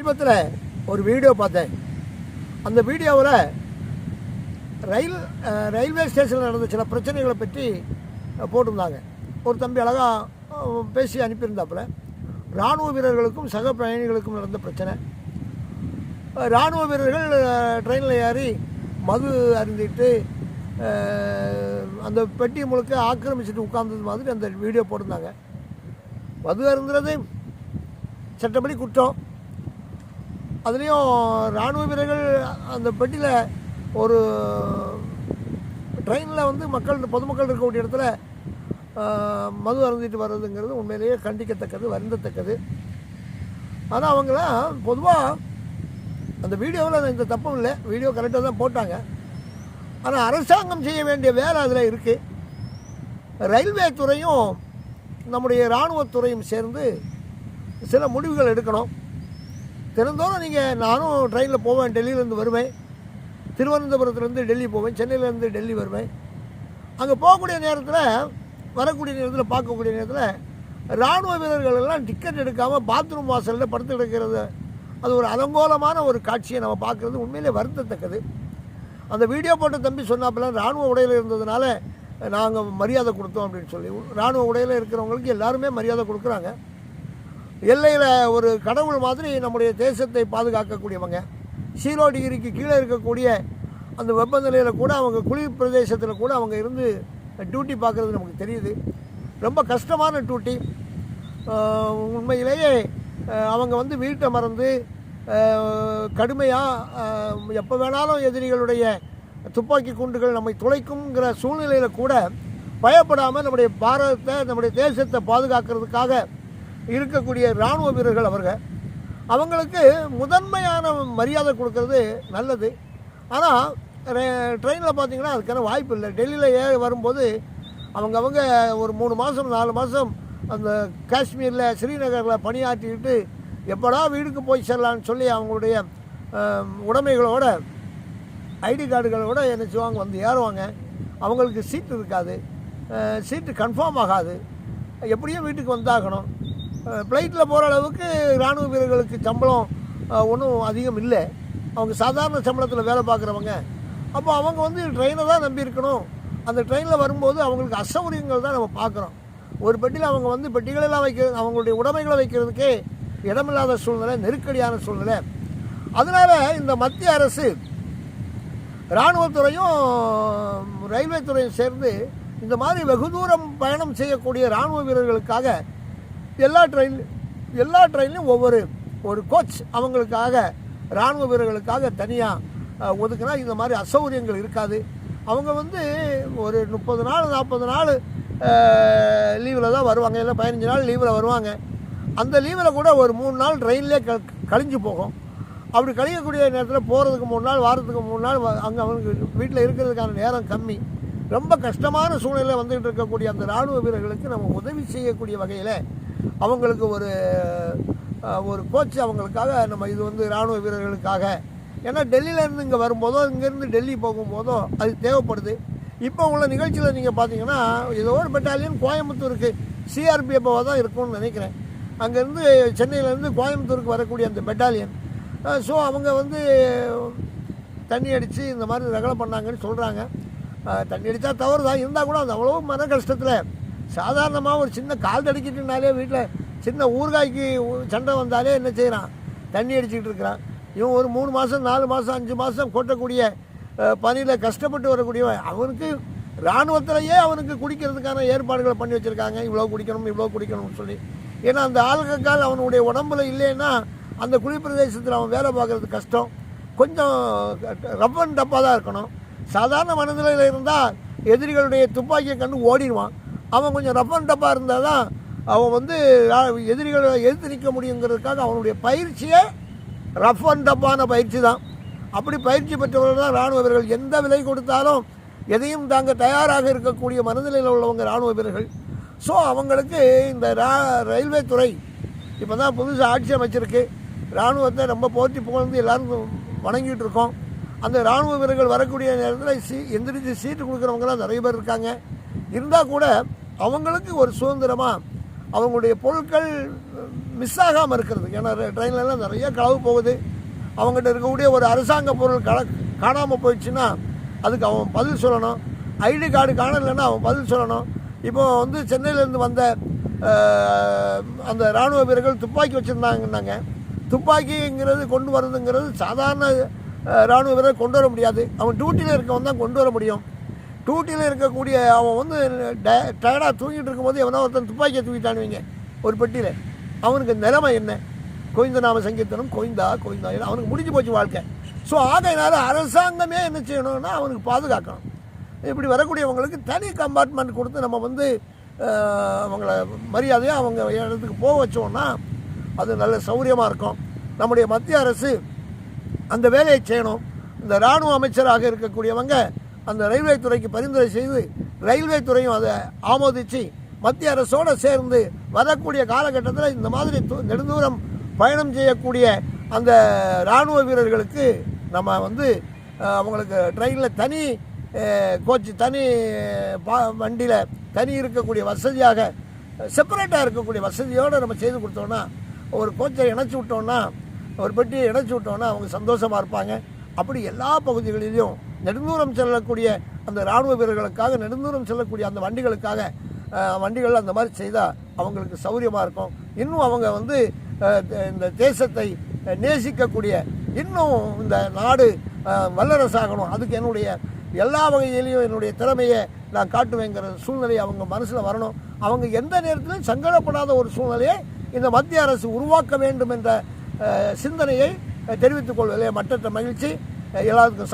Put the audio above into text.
சமீபத்தில் ஒரு வீடியோ பார்த்தேன். அந்த வீடியோவில் ரயில் ரயில்வே ஸ்டேஷனில் நடந்த சில பிரச்சனைகளை பற்றி போட்டிருந்தாங்க. ஒரு தம்பி அழகாக பேசி அனுப்பியிருந்தாப்புல இராணுவ வீரர்களுக்கும் சக பயணிகளுக்கும் நடந்த பிரச்சனை. இராணுவ வீரர்கள் ட்ரெயினில் ஏறி மது அருந்திட்டு அந்த பெட்டி முழுக்க ஆக்கிரமிச்சிட்டு உட்கார்ந்தது மாதிரி அந்த வீடியோ போட்டிருந்தாங்க. மது அருந்துறது சட்டப்படி குற்றம். அதுலேயும் இராணுவ வீரர்கள் அந்த பெட்டியில் ஒரு ட்ரெயினில் வந்து மக்கள் பொதுமக்கள் இருக்கக்கூடிய இடத்துல மது அருந்திட்டு வர்றதுங்கிறது உண்மையிலேயே கண்டிக்கத்தக்கது வருந்தத்தக்கது. ஆனால் அவங்களாம் பொதுவாக அந்த வீடியோவில் இந்த தப்பும் இல்லை. வீடியோ கரெக்டாக தான் போட்டாங்க. ஆனால் அரசாங்கம் செய்ய வேண்டிய வேலை அதில் இருக்குது ரயில்வே துறையும் நம்முடைய இராணுவத்துறையும் சேர்ந்து சில முடிவுகள் எடுக்கணும். தினந்தோறும் நீங்கள் நானும் ட்ரெயினில் போவேன் டெல்லியிலேருந்து வருவேன். திருவனந்தபுரத்துலேருந்து டெல்லி போவேன் சென்னையிலேருந்து டெல்லி வருவேன். அங்கே போகக்கூடிய நேரத்தில் வரக்கூடிய நேரத்தில் பார்க்கக்கூடிய நேரத்தில் இராணுவ வீரர்கள் எல்லாம் டிக்கெட் எடுக்காமல் பாத்ரூம் வாசலில் படுத்து கிடக்கிறது. அது ஒரு அலங்கோலமான ஒரு காட்சியை நம்ம பார்க்குறது உண்மையிலே வருத்தத்தக்கது அந்த வீடியோ போட்ட தம்பி சொன்னாப்பெல்லாம் இராணுவ உடையில் இருந்ததுனால நாங்கள் மரியாதை கொடுத்தோம் அப்படின்னு சொல்லி. இராணுவ உடையில் இருக்கிறவங்களுக்கு எல்லாருமே மரியாதை கொடுக்குறாங்க. எல்லையில் ஒரு கடவுள் மாதிரி நம்முடைய தேசத்தை பாதுகாக்கக்கூடியவங்க. ஜீரோ டிகிரிக்கு கீழே இருக்கக்கூடிய அந்த வெப்பநிலையில் கூட அவங்க குளிர் பிரதேசத்தில் கூட அவங்க இருந்து டியூட்டி பார்க்குறது நமக்கு தெரியுது. ரொம்ப கஷ்டமான டியூட்டி உண்மையிலேயே அவங்க வந்து வீட்டை மறந்து கடுமையாக எப்போ வேணாலும் எதிரிகளுடைய துப்பாக்கி குண்டுகள் நம்மை துளைக்குங்கிற சூழ்நிலையில் கூட பயப்படாமல் நம்முடைய பாரதத்தை நம்முடைய தேசத்தை பாதுகாக்கிறதுக்காக இருக்கக்கூடிய இராணுவ வீரர்கள் அவர்கள் அவங்களுக்கு முதன்மையான மரியாதை கொடுக்கறது நல்லது. ஆனால் ட்ரெயினில் பார்த்தீங்கன்னா அதுக்கான வாய்ப்பு இல்லை. டெல்லியில் ஏ வரும்போது அவங்க அவங்க ஒரு மூணு மாதம் நாலு மாதம் அந்த காஷ்மீரில் ஸ்ரீநகரில் பணியாற்றிக்கிட்டு எப்படா வீட்டுக்கு போய் சேரலான்னு சொல்லி அவங்களுடைய உடைமைகளோட ஐடி கார்டுகளோட என்ன செய்வாங்க வந்து ஏறுவாங்க. அவங்களுக்கு சீட்டு இருக்காது. சீட்டு கன்ஃபார்ம் ஆகாது. எப்படியும் வீட்டுக்கு வந்தாகணும். ஃப்ளைட்டில் போகிற அளவுக்கு இராணுவ வீரர்களுக்கு சம்பளம் ஒன்றும் அதிகம் இல்லை. அவங்க சாதாரண சம்பளத்தில் வேலை பார்க்குறவங்க. அப்போ அவங்க வந்து ட்ரெயினை தான் நம்பி இருக்கணும் அந்த ட்ரெயினில் வரும்போது அவங்களுக்கு அசௌகரியங்கள் தான் நம்ம பார்க்குறோம். ஒரு பெட்டியில் அவங்க வந்து பெட்டிகளெல்லாம் வைக்கிறது அவங்களுடைய உடைமைகளை வைக்கிறதுக்கே இடமில்லாத சூழ்நிலை நெருக்கடியான சூழ்நிலை. அதனால் இந்த மத்திய அரசு இராணுவத்துறையும் ரயில்வே துறையும் சேர்ந்து இந்த மாதிரி வெகு தூரம் பயணம் செய்யக்கூடிய இராணுவ வீரர்களுக்காக எல்லா ட்ரெயின் எல்லா ட்ரெயின்லையும் ஒவ்வொரு ஒரு கோச் அவங்களுக்காக இராணுவ வீரர்களுக்காக தனியாக ஒதுக்குனா இந்த மாதிரி அசௌகரியங்கள் இருக்காது. அவங்க வந்து ஒரு முப்பது நாள் நாற்பது நாள் லீவில் தான் வருவாங்க. இல்லை பதினஞ்சு நாள் லீவில் வருவாங்க. அந்த லீவில் கூட ஒரு மூணு நாள் ட்ரெயின்லேயே க கழிஞ்சு போகும். அப்படி கழிக்கக்கூடிய நேரத்தில் போகிறதுக்கு மூணு நாள் வாரத்துக்கு மூணு நாள் அங்கே அவங்களுக்கு வீட்டில் இருக்கிறதுக்கான நேரம் கம்மி. ரொம்ப கஷ்டமான சூழ்நிலை வந்துகிட்டு இருக்கக்கூடிய அந்த இராணுவ வீரர்களுக்கு நம்ம உதவி செய்யக்கூடிய வகையில் அவங்களுக்கு ஒரு ஒரு கோச் அவங்களுக்காக நம்ம இது வந்து இராணுவ வீரர்களுக்காக. ஏன்னா டெல்லியிலேருந்து இங்கே வரும்போதோ இங்கேருந்து டெல்லி போகும்போதோ அது தேவைப்படுது. இப்போ உள்ள நிகழ்ச்சியில் நீங்கள் பார்த்தீங்கன்னா ஏதோ ஒரு பெட்டாலியன் கோயம்புத்தூருக்கு சிஆர்பிஎஃபாக தான் இருக்கும்னு நினைக்கிறேன். அங்கேருந்து சென்னையிலேருந்து கோயம்புத்தூருக்கு வரக்கூடிய அந்த பெட்டாலியன் ஸோ அவங்க வந்து தண்ணி அடித்து இந்த மாதிரி ரகலை பண்ணாங்கன்னு சொல்கிறாங்க தண்ணி அடித்தா தவறு தான் இருந்தால் கூட அது அவ்வளோ மன கஷ்டத்தில் சாதாரணமாக ஒரு சின்ன கால் தடிக்கிட்டுனாலே வீட்டில் சின்ன ஊறுகாய்க்கு சண்டை வந்தாலே என்ன செய்கிறான் தண்ணி அடிச்சுக்கிட்டு இருக்கிறான். இவன் ஒரு மூணு மாதம் நாலு மாதம் அஞ்சு மாதம் கொட்டக்கூடிய பணியில் கஷ்டப்பட்டு வரக்கூடியவன். அவனுக்கு இராணுவத்திலேயே அவனுக்கு குடிக்கிறதுக்கான ஏற்பாடுகளை பண்ணி வச்சுருக்காங்க. இவ்வளோ குடிக்கணும் இவ்வளோ குடிக்கணும்னு சொல்லி. ஏன்னா அந்த ஆல்கஹால் அவனுடைய உடம்புல இல்லைன்னா அந்த குளிர் பிரதேசத்தில் அவன் வேலை பார்க்குறது கஷ்டம். கொஞ்சம் ரப்பன் டப்பாக தான் இருக்கணும். சாதாரண மனநிலையில் இருந்தால் எதிரிகளுடைய துப்பாக்கியை கண்டு ஓடிடுவான். அவன் கொஞ்சம் ரஃப் அண்ட் டப்பாக இருந்தால் தான் அவன் வந்து எதிரிகளை எதிர்த்து நிற்க முடியுங்கிறதுக்காக அவனுடைய பயிற்சியே ரஃப் அண்ட் டப்பான பயிற்சி தான். அப்படி பயிற்சி பெற்றவர்கள் தான் இராணுவ வீரர்கள். எந்த விலை கொடுத்தாலும் எதையும் தாங்க தயாராக இருக்கக்கூடிய மனநிலையில் உள்ளவங்க இராணுவ வீரர்கள். ஸோ அவங்களுக்கு இந்த ரா- ரயில்வே துறை இப்போ தான் புதுசாக ஆட்சி அமைச்சிருக்கு. இராணுவத்தை ரொம்ப போற்றி புகழ்ந்து எல்லோரும் வணங்கிட்டு இருக்கோம். அந்த இராணுவ வீரர்கள் வரக்கூடிய நேரத்தில் சீ எந்திரிச்சு சீட்டு கொடுக்குறவங்கலாம் நிறைய பேர் இருக்காங்க. இருந்தால் கூட அவங்களுக்கு ஒரு சுதந்திரமாக அவங்களுடைய பொருட்கள் மிஸ் ஆகாமல் இருக்கிறது. ஏன்னா ட்ரெயின்லலாம் நிறைய களவு போகுது. அவங்ககிட்ட இருக்கக்கூடிய ஒரு அரசாங்க பொருள் கல காணாமல் போயிடுச்சுன்னா அதுக்கு அவன் பதில் சொல்லணும். ஐடி கார்டு காணலைன்னா அவன் பதில் சொல்லணும். இப்போ வந்து சென்னையிலேருந்து வந்த அந்த இராணுவ வீரர்கள் துப்பாக்கி வச்சுருந்தாங்கன்னாங்க. துப்பாக்கிங்கிறது கொண்டு வரதுங்கிறது சாதாரண இராணுவ வீரர் கொண்டு வர முடியாது. அவன் டியூட்டியில் இருக்கவன் தான் கொண்டு வர முடியும். டியூட்டியில் இருக்கக்கூடிய அவன் வந்து டயர்டாக தூங்கிட்டு இருக்கும்போது எவனா ஒருத்தன் துப்பாக்கியை தூக்கிட்டானுவீங்க ஒரு பெட்டியில். அவனுக்கு நிலைமை என்ன? கொய்ந்த நாம சங்கீர்த்தனம் கோவிந்தா கோவிந்தா அவனுக்கு முடிஞ்சு போச்சு வாழ்க்கை. ஸோ ஆகையினால அரசாங்கமே என்ன செய்யணும்னா அவனுக்கு பாதுகாக்கணும். இப்படி வரக்கூடியவங்களுக்கு தனி கம்பார்ட்மெண்ட் கொடுத்து நம்ம வந்து அவங்கள மரியாதையாக அவங்க இடத்துக்கு போக வச்சோம்னா அது நல்ல சௌகரியமாக இருக்கும். நம்முடைய மத்திய அரசு அந்த வேலையை செய்யணும். இந்த இராணுவ அமைச்சராக இருக்கக்கூடியவங்க அந்த ரயில்வே துறைக்கு பரிந்துரை செய்து ரயில்வே துறையும் அதை ஆமோதித்து மத்திய அரசோடு சேர்ந்து வரக்கூடிய காலகட்டத்தில் இந்த மாதிரி நெடுந்தூரம் பயணம் செய்யக்கூடிய அந்த இராணுவ வீரர்களுக்கு நம்ம வந்து அவங்களுக்கு ட்ரெயினில் தனி கோச்சு தனி பா வண்டியில் தனி இருக்கக்கூடிய வசதியாக செப்பரேட்டாக இருக்கக்கூடிய வசதியோடு நம்ம செய்து கொடுத்தோன்னா ஒரு கோச்சை இணைச்சி விட்டோன்னா ஒரு பெட்டி இணைச்சி விட்டோன்னா அவங்க சந்தோஷமாக இருப்பாங்க. அப்படி எல்லா பகுதிகளிலும் நெடுந்தூரம் செல்லக்கூடிய அந்த இராணுவ வீரர்களுக்காக நெடுந்தூரம் செல்லக்கூடிய அந்த வண்டிகளுக்காக வண்டிகள் அந்த மாதிரி செய்தால் அவங்களுக்கு சௌரியமாக இருக்கும். இன்னும் அவங்க வந்து இந்த தேசத்தை நேசிக்கக்கூடிய இன்னும் இந்த நாடு வல்லரசாகணும். அதுக்கு என்னுடைய எல்லா வகையிலையும் என்னுடைய திறமையை நான் காட்டுவேங்கிற சூழ்நிலை அவங்க மனசில் வரணும். அவங்க எந்த நேரத்திலும் சங்கடப்படாத ஒரு சூழ்நிலையை இந்த மத்திய அரசு உருவாக்க வேண்டும் என்ற சிந்தனையை தெரிவித்துக் கொள்வதிலே மற்ற மகிழ்ச்சி எல்லாருக்கும்